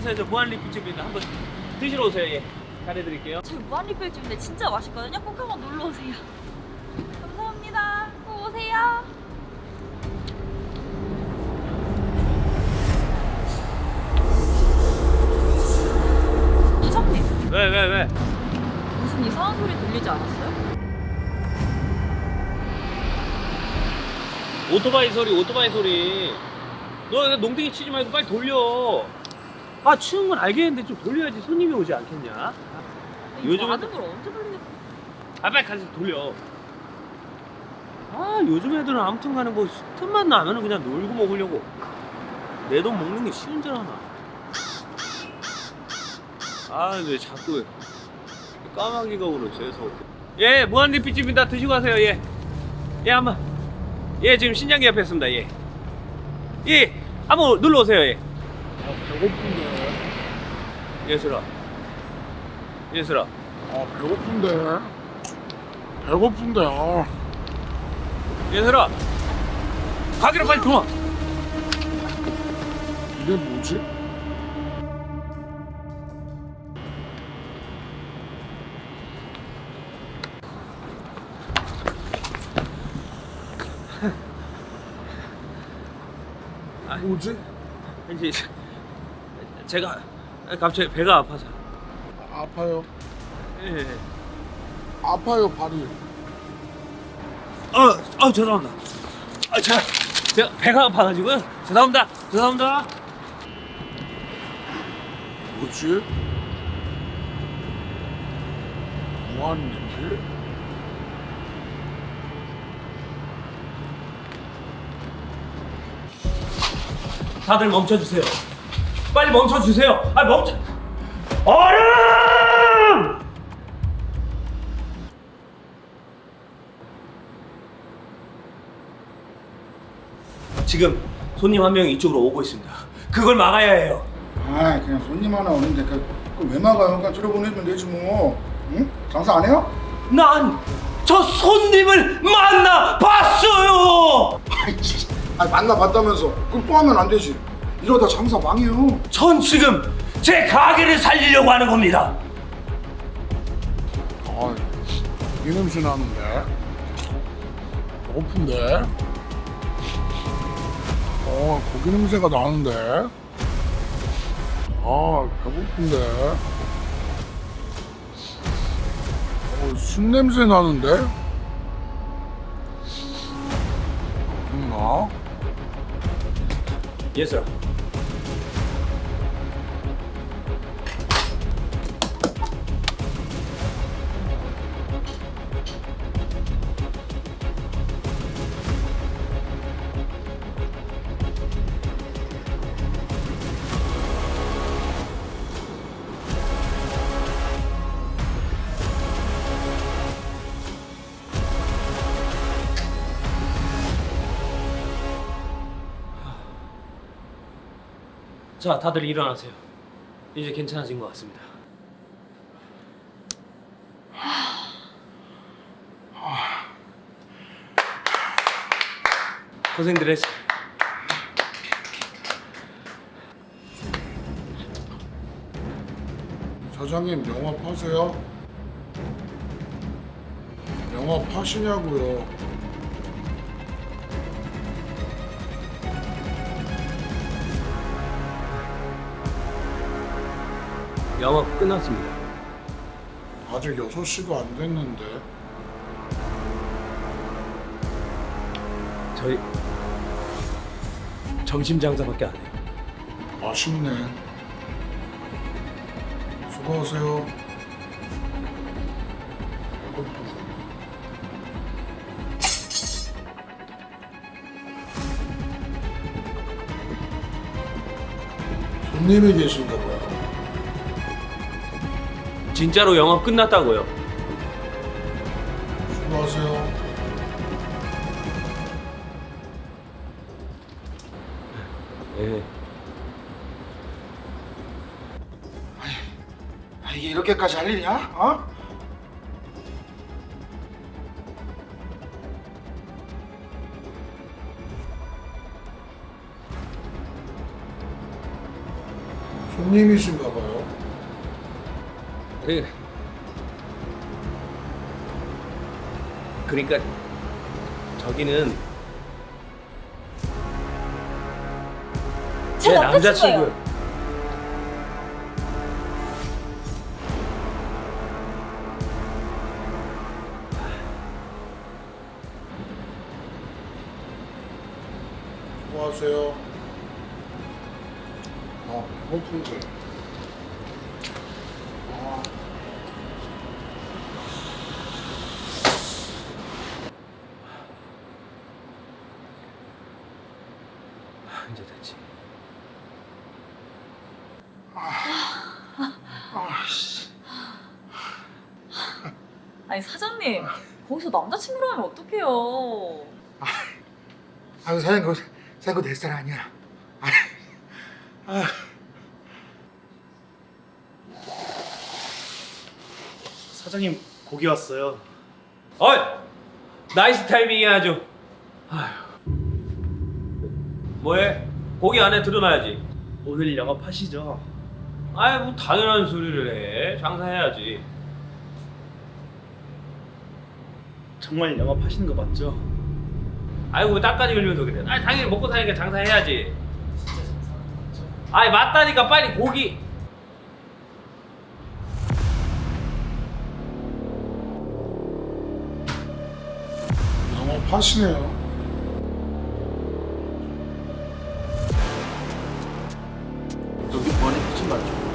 안녕하세요. 저 무한 리필집입니다. 한번 드시러 오세요. 예. 잘해드릴게요. 저희 무한리필집인데 진짜 맛있거든요. 꼭 한번 놀러 오세요. 감사합니다. 꼭 오세요. 이성님 왜, 왜, 왜? 무슨 이상한 소리 들리지 않았어요? 오토바이 소리, 오토바이 소리. 너 농땡이 치지 말고 빨리 돌려. 아, 치운 건 알겠는데 좀 돌려야지 손님이 오지 않겠냐? 요즘은- 많은 걸 언제 돌리겠어? 아, 빨리 가서 돌려. 아, 요즘 애들은 아무튼 간에 뭐 틈만 나면은 그냥 놀고 먹으려고. 내 돈 먹는 게 쉬운 줄 아나. 아, 왜 자꾸 까마귀가 울어, 재수 예, 무한리필집입니다. 드시고 가세요, 예. 예, 한번. 예, 지금 신장기 옆에 있습니다, 예. 예, 한번 눌러 오세요, 예. 아 배고픈데 예슬아. 예슬아. 아 배고픈데 배고픈데 아 예슬아. 가게로 빨리 들어와. 이게 뭐지? 뭐지? 이제 제가 갑자기 배가 아파서. 아, 아파요 예. 아파요 발이 어, 어 죄송합니다. 아, 제가 제가 배가 아파가지고요. 죄송합니다. 죄송합니다. 뭐지? 무한리필? 다들 멈춰주세요. 빨리 멈춰 주세요. 아 멈춰. 얼음! 지금 손님 한 명이 이쪽으로 오고 있습니다. 그걸 막아야 해요. 아 그냥 손님 하나 오는데 그, 그왜 막아요? 그냥 들어보내면 되지 뭐 응? 장사 안 해요? 난 저 손님을 만나 봤어요. 아이 씨, 아니 만나봤다면서 그럼 또 하면 안 되지 이러다 장사 망해요 전 지금 제 가게를 살리려고 하는 겁니다. 아, 이 냄새 나는데 배고픈데 어 고기 냄새가 나는데 아 배고픈데 어, 술 냄새 나는데 있나? 예슬아. 자, 다들 일어나세요. 이제 괜찮아진 것 같습니다. 고생들 했어. 사장님 영업하세요? 영업하시냐고요? 영업 끝났습니다. 아직 6시도 안 됐는데 저희 점심 장사밖에 안 해요. 아쉽네 수고하세요 손님이 계신가 봐요 진짜로 영업 끝났다고요. 수고하세요 예. 아, 이게 이렇게까지 할 일이야? 어? 손님이신가 봐요. 그 그러니까 저기는 제 남자친구예요. 수고하세요. 아, 배고픈데. 이제 됐지. 아니 사장님 거기서 남자친구로 하면 어떡해요? 아유 사장님 그거 사장님 그거 내 스타일 아니야. 사장님 고기 왔어요. 어이! 나이스 타이밍이야 아주. 아휴. 뭐해? 고기 안에 들어놔야지. 오늘 영업하시죠? 아이 뭐 당연한 소리를 해. 장사해야지. 정말 영업하시는 거 맞죠? 아이고 땀까지 흘리면서 그래. 아이 당연히 먹고 사니까 장사해야지. 아이 맞다니까 빨리 고기. 영업하시네요. удачи!